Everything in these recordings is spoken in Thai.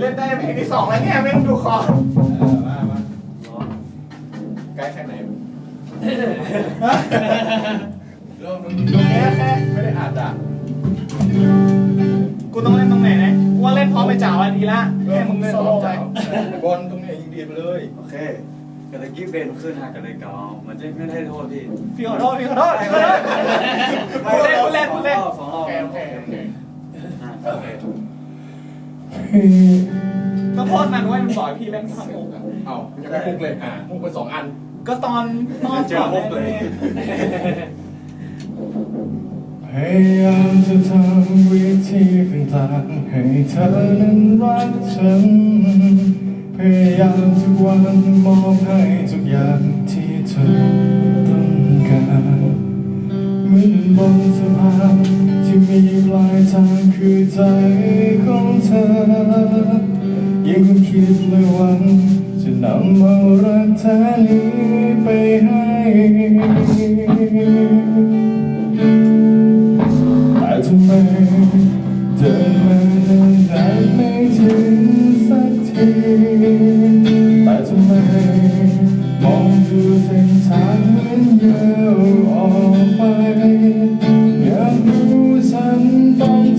เล่นได้เพลงที่สองแล้วเนี่ยไม่ต้องดูคอเออมามาใกล้แค่ไหนเริ่มโอเคโอเคไม่ได้อัดอะกูต้องเล่นตรงไหนนะกูว่าเล่นพร้อมไปจ่าวอะดีละให้มึงเล่นโซรโล่อบไปเจ้าบอลตรงเนี้ยยิงดีไปเลยโอเคกระตะกี้เบนขึ้นฮะกระตะเกามันจะไม่ได้โทษพี่พี่ขอโทษพี่ขอโทษพี่ขอโทษพูดเล่นพูดเล่นพูดเล่นสองรอบโอเคโอเคโอเค อะโอเคก็โทษมันว่ามันบอกให้พี่เล่นทำมุกอะเอายังไม่มุกเลยอะมุกไปสองอัน ก็ตอนตอนเจอมุกเลย พยายามจะทำวิธีต่างๆให้เธอนั้นรักฉัน พยายามทุกวันมอบให้ทุกอย่างที่เธอต้องการเหมือนบนสะพานที่ มีปลายทางคือใจของเธอ ยังคงคิดเลยวัน จะนำเอารักแท้นี้ไปให้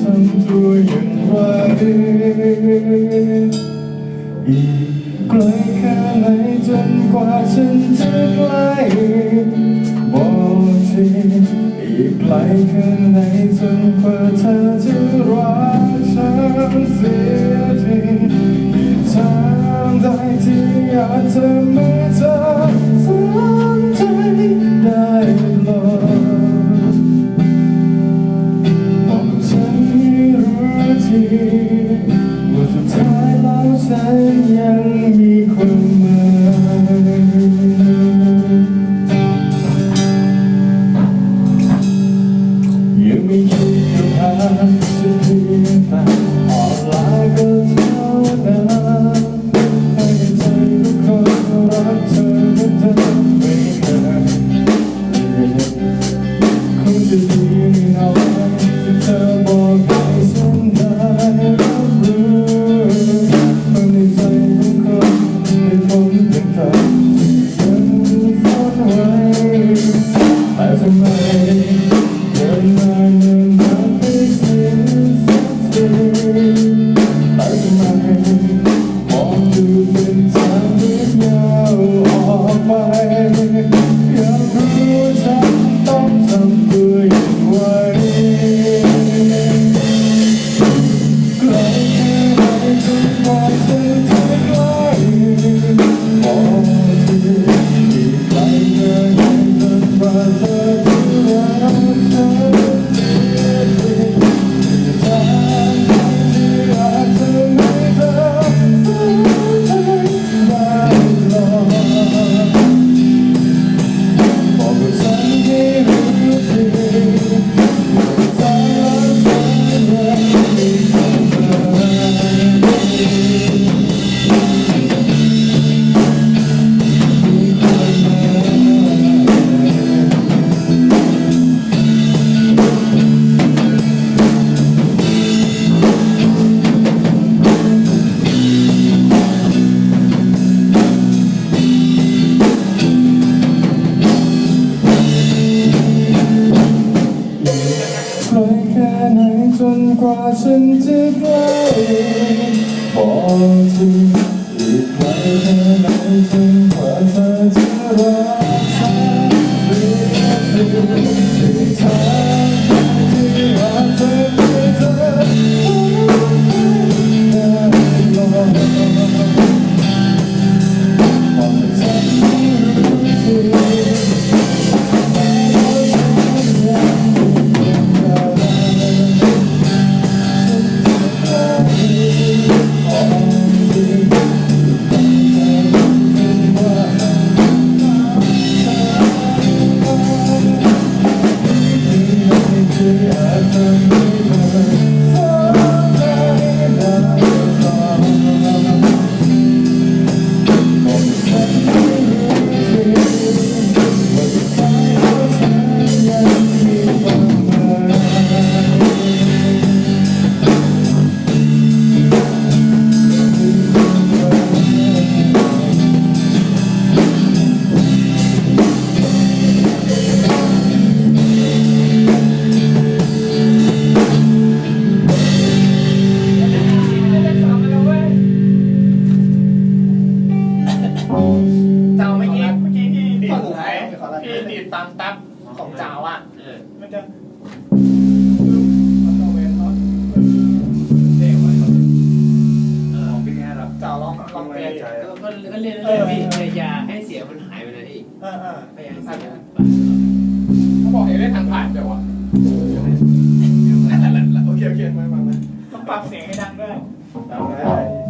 ทำตัวอย่างไรอีกไกลแค่ไหนจนกว่าฉันจะใกล้บอกทีอีกไกลแค่ไหนจนกว่าเธอจะรักฉันเสียทีมีทางใดที่อยากจะไมีเธอ ว่าสุดท้ายแล้วฉันยังมีความหมายยังไม่คิดจะพาจะเพียงแต่ออนไลน์ก็เท่านั้นให้ใจทุกคนรักเธอเหมือนเดิม bom. ฉันจะไปบอกทีอีกไม่แค่ไหนถึงว่าเธอจะรักฉันเรียกถึงทางที่รักเธอาวอะเออมันจะมันจะเว้นเนาะเด็กไว้ครับเออของพี่แง่รับจ๋าลองลองเปลี่ยนก็ก็ก็เรียนเรื่อยๆพี่พยายามให้เสียงมันหายไปเลยพี่ออเออพยายามเสียงเขาบอกเอเล่นทางผ่านแต่ว่าโอเคโอเคมามามาต้องปรับเสียงให้ดังด้วยตามได้